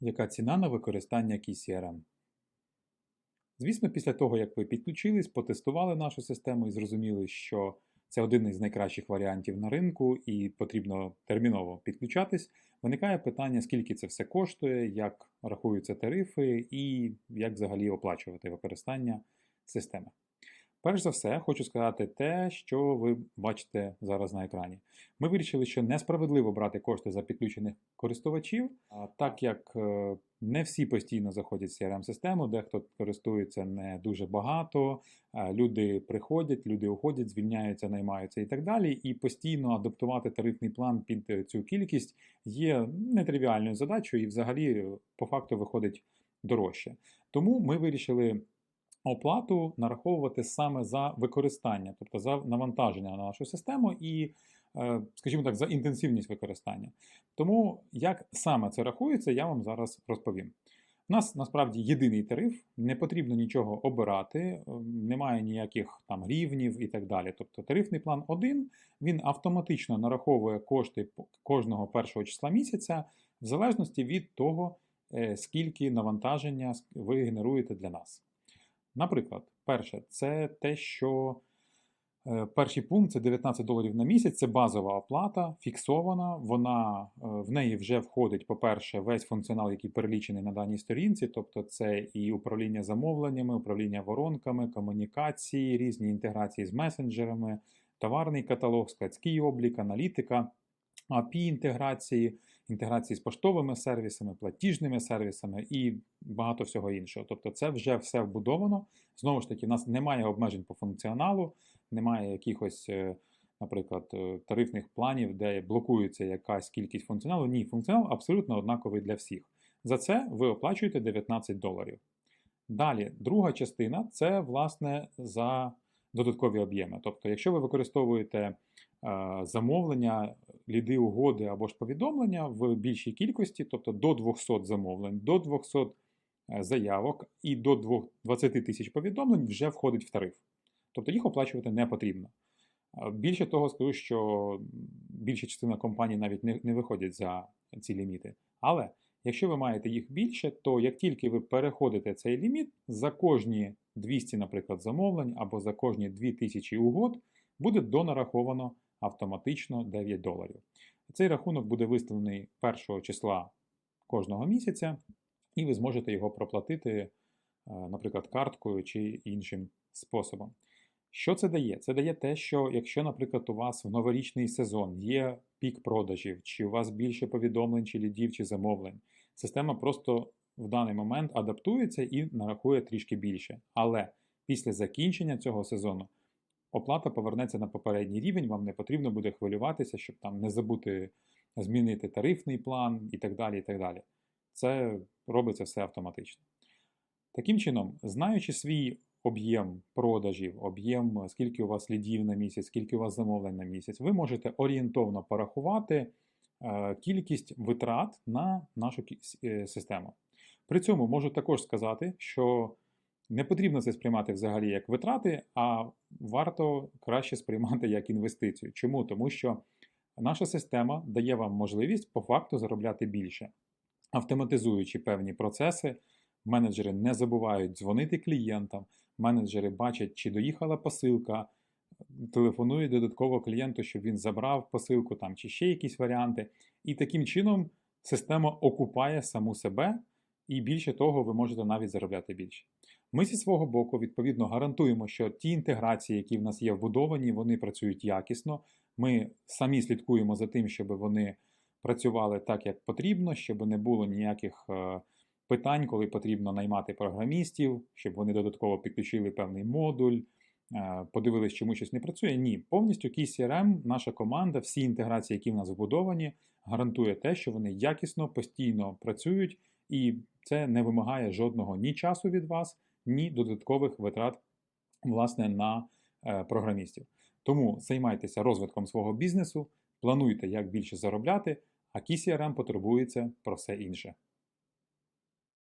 Яка ціна на використання KeyCRM? Звісно, після того, як ви підключились, потестували нашу систему і зрозуміли, що це один із найкращих варіантів на ринку і потрібно терміново підключатись, виникає питання, скільки це все коштує, як рахуються тарифи і як взагалі оплачувати використання системи. Перш за все, хочу сказати те, що ви бачите зараз на екрані. Ми вирішили, що несправедливо брати кошти за підключених користувачів, а так як е, не всі постійно заходять в CRM-систему, дехто користується не дуже багато, е, люди приходять, люди уходять, звільняються, наймаються і так далі. І постійно адаптувати тарифний план під цю кількість є нетривіальною задачею і взагалі по факту виходить дорожче. Тому ми вирішили оплату нараховувати саме за використання, тобто за навантаження на нашу систему і, е, скажімо так, за інтенсивність використання. Тому як саме це рахується, я вам зараз розповім. У нас насправді єдиний тариф, не потрібно нічого обирати, немає ніяких там рівнів і так далі. Тобто тарифний план один, він автоматично нараховує кошти кожного першого числа місяця, в залежності від того, е, скільки навантаження ви генеруєте для нас. Наприклад, перше, це те, що е, перший пункт це 19 доларів на місяць, це базова оплата, фіксована. Вона е, в неї вже входить, по-перше, весь функціонал, який перелічений на даній сторінці, тобто це і управління замовленнями, управління воронками, комунікації, різні інтеграції з месенджерами, товарний каталог, складський облік, аналітика. API-інтеграції, інтеграції з поштовими сервісами, платіжними сервісами і багато всього іншого. Тобто це вже все вбудовано. Знову ж таки, в нас немає обмежень по функціоналу, немає якихось, е, наприклад, е, тарифних планів, де блокується якась кількість функціоналу. Ні, функціонал абсолютно однаковий для всіх. За це ви оплачуєте 19 доларів. Далі, друга частина це, власне, за додаткові об'єми. Тобто, якщо ви використовуєте замовлення, ліди угоди або ж повідомлення в більшій кількості, тобто до 200 замовлень, до 200 е, заявок і до 20 тисяч повідомлень вже входить в тариф. Тобто їх оплачувати не потрібно. Більше того, скажу, що більша частина компаній навіть не, не виходять за ці ліміти. Але якщо ви маєте їх більше, то як тільки ви переходите цей ліміт, за кожні 200, наприклад, замовлень або за кожні 2000 угод буде донараховано автоматично 9 доларів. Цей рахунок буде виставлений 1 числа кожного місяця, і ви зможете його проплатити, е, наприклад, карткою чи іншим способом. Що це дає? Це дає те, що якщо, наприклад, у вас в новорічний сезон є пік продажів, чи у вас більше повідомлень, чи лідів, чи замовлень, система просто в даний момент адаптується і нарахує трішки більше. Але після закінчення цього сезону оплата повернеться на попередній рівень, вам не потрібно буде хвилюватися, щоб там не забути змінити тарифний план і так далі. і так далі. Це робиться все автоматично. Таким чином, знаючи свій об'єм продажів, об'єм, скільки у вас лідів на місяць, скільки у вас замовлень на місяць, ви можете орієнтовно порахувати е, кількість витрат на нашу е, систему. При цьому можу також сказати, що не потрібно це сприймати взагалі як витрати, а варто краще сприймати як інвестицію. Чому? Тому що наша система дає вам можливість по факту заробляти більше, автоматизуючи певні процеси. Менеджери не забувають дзвонити клієнтам, менеджери бачать, чи доїхала посилка, телефонують додатково клієнту, щоб він забрав посилку там, чи ще якісь варіанти. І таким чином система окупає саму себе, і більше того, ви можете навіть заробляти більше. Ми зі свого боку, відповідно, гарантуємо, що ті інтеграції, які в нас є вбудовані, вони працюють якісно. Ми самі слідкуємо за тим, щоб вони працювали так, як потрібно, щоб не було ніяких е, питань, коли потрібно наймати програмістів, щоб вони додатково підключили певний модуль, е, подивились, чому щось не працює. Ні, повністю KeyCRM, наша команда, всі інтеграції, які в нас вбудовані, гарантує те, що вони якісно, постійно працюють, і це не вимагає жодного ні часу від вас ні додаткових витрат власне, на е, програмістів. Тому займайтеся розвитком свого бізнесу, плануйте, як більше заробляти, а KCRM потребується про все інше.